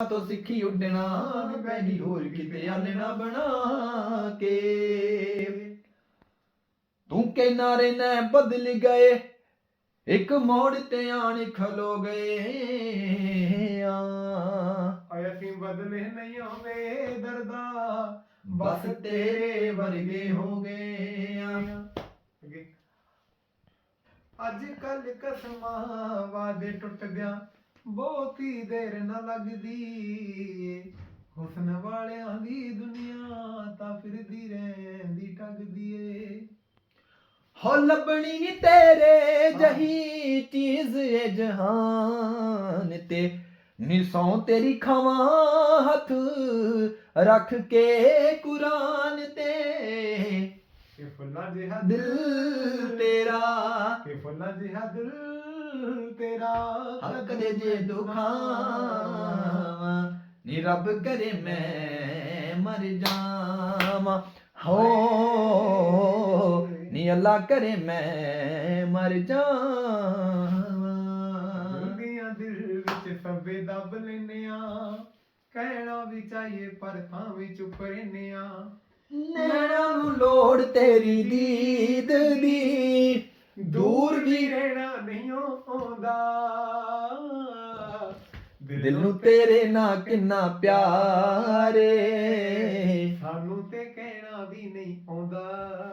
ਤੋਂ ਸਿੱਖੀ ਉੱਡਣਾ ਬੈਣੀ ਹੋਰ ਕਿਤੇ ਆਲਣਾ ਬਣਾ ਕੇ। ਤੂੰ ਕਿਨਾਰੇ ਨਾ ਬਦਲ ਗਏ ਇੱਕ ਮੋੜ ਤੇ ਆਣ ਖਲੋ ਗਏ ਆ। ਅਸੀਂ ਬਦਲੇ ਨਹੀਂ ਆਉਂਦੇ ਦਰਦਾ ਬਸ ਤੇਰੇ ਵਰਗੇ ਹੋ ਗਏ ਆ। ਅੱਜ ਕੱਲ ਕਸਮਾਂ ਵਾਦੇ ਟੁੱਟ ਗਿਆ ਬਹੁਤੀ ਦੇਰ ਨਾ ਲੱਗਦੀ। ਏ। ਹੁਸਨ ਵਾਲਿਆਂ ਦੀ ਦੁਨੀਆ ਤਾਂ ਫਿਰਦੀ ਰਹਿੰਦੀ ਟੱਗਦੀ ਏ। ਹੋ ਲੱਭਣੀ ਨੀ ਤੇਰੇ ਜਹੀ ਚੀਜ਼ ਏ ਜਹਾਨ ਤੇ। ਨਿਸੋਂ ਤੇਰੀ ਖਾਵਾਂ ਹੱਥ ਰੱਖ ਕੇ ਕੁਰਾਨ ਤੇ। ਕਿ ਫੁੱਲਾਂ ਜਿਹਾ ਦਿਲ ਤੇਰਾ ਕਿ ਫੁੱਲਾਂ ਜਿਹਾ ਦਿਲ ਤੇਰਾ ਹੱਕ ਦੇ ਜੇ ਦੁਖਾਵਾਂ ਨੀ ਰੱਬ ਕਰੇ ਮੈਂ ਮਰ ਜਾਵਾਂ। ਹੋ ਨੀ ਅੱਲਾ ਕਰੇ ਮੈਂ ਮਰ ਜਾਵਾਂ। ਦੀਆਂ ਦਿਲ ਵਿੱਚ ਸਭੇ ਦੱਬ ਲੈਨੇ ਆ ਕਹਿਣਾ ਵੀ ਚਾਹੀਏ ਪਰ ਤਾਂ ਵੀ ਚੁੱਪ ਰਹਿੰਨੇ ਆ। ਨੈਣਾ ਨੂੰ ਲੋੜ ਤੇਰੀ ਦੀਦ ਦੀ। ਦੂਰ ਵੀ ਰਹਿਣਾ ਨਹੀਂ ਆਉਂਦਾ। ਦਿਲ ਨੂੰ ਤੇਰੇ ਨਾਲ ਕਿੰਨਾ ਪਿਆਰੇ। ਸਾਨੂੰ ਤੇ ਕਹਿਣਾ ਵੀ ਨਹੀਂ ਆਉਂਦਾ।